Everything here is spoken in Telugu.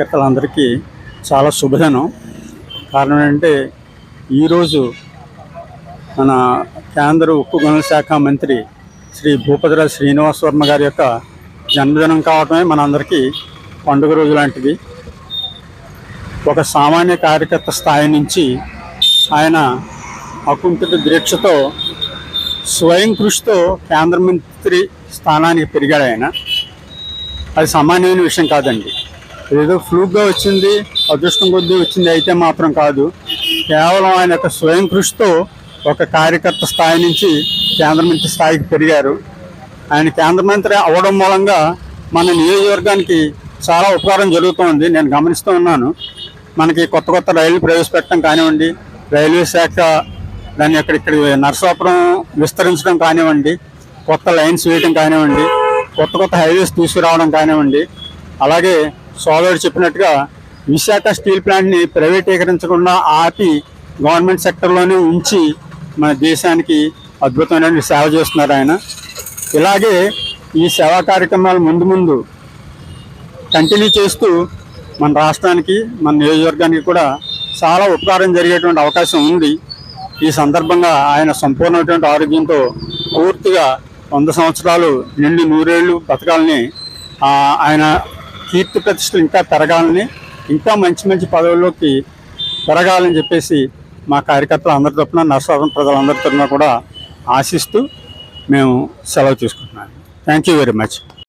కార్యకర్తలందరికీ చాలా శుభదనం. కారణం ఏంటంటే ఈరోజు మన కేంద్ర ఉక్కు గనుల శాఖ మంత్రి శ్రీ భూపతిరాజు శ్రీనివాస్ వర్మ గారి యొక్క జన్మదినం కావటమే మనందరికీ పండుగ రోజు లాంటిది. ఒక సామాన్య కార్యకర్త స్థాయి నుంచి ఆయన అకుంఠిత దీక్షతో స్వయం కృషితో కేంద్ర మంత్రి స్థానానికి పెరిగాడు ఆయన. అది సామాన్యమైన విషయం కాదండి. ఏదో ఫ్లూక్గా వచ్చింది అదృష్టం కొద్దీ వచ్చింది అయితే మాత్రం కాదు. కేవలం ఆయన యొక్క స్వయం కృషితో ఒక కార్యకర్త స్థాయి నుంచి కేంద్ర మంత్రి స్థాయికి పెరిగారు. ఆయన కేంద్ర మంత్రి అవ్వడం మూలంగా మన నియోజకవర్గానికి చాలా ఉపకారం జరుగుతోంది. నేను గమనిస్తూ ఉన్నాను. మనకి కొత్త కొత్త రైళ్ళు ప్రవేశపెట్టడం కానివ్వండి రైల్వే శాఖ దాన్ని ఎక్కడిక్కడ నరసాపురం విస్తరించడం కానివ్వండి కొత్త లైన్స్ వేయడం కానివ్వండి కొత్త కొత్త హైవేస్ తీసుకురావడం కానివ్వండి అలాగే సోదరుడు చెప్పినట్టుగా విశాఖ స్టీల్ ప్లాంట్ని ప్రైవేటీకరించకుండా ఆపి గవర్నమెంట్ సెక్టర్లోనే ఉంచి మన దేశానికి అద్భుతమైన సేవ చేస్తున్నారు ఆయన. ఇలాగే ఈ సేవా కార్యక్రమాలు ముందు ముందు కంటిన్యూ చేస్తూ మన రాష్ట్రానికి మన నియోజకవర్గానికి కూడా చాలా ఉపకారం జరిగేటువంటి అవకాశం ఉంది. ఈ సందర్భంగా ఆయన సంపూర్ణమైనటువంటి ఆరోగ్యంతో పూర్తిగా వంద సంవత్సరాలు నిండి నూరేళ్ళు బతకాలని ఆయన కీర్తి ప్రతిష్టలు ఇంకా పెరగాలని ఇంకా మంచి మంచి పదవుల్లోకి పెరగాలని చెప్పేసి మా కార్యకర్తలు అందరి తరపున నర్సాపురం ప్రజలందరి తరఫున కూడా ఆశిస్తూ మేము సెలవు తీసుకుంటున్నాను థ్యాంక్ యూ వెరీ మచ్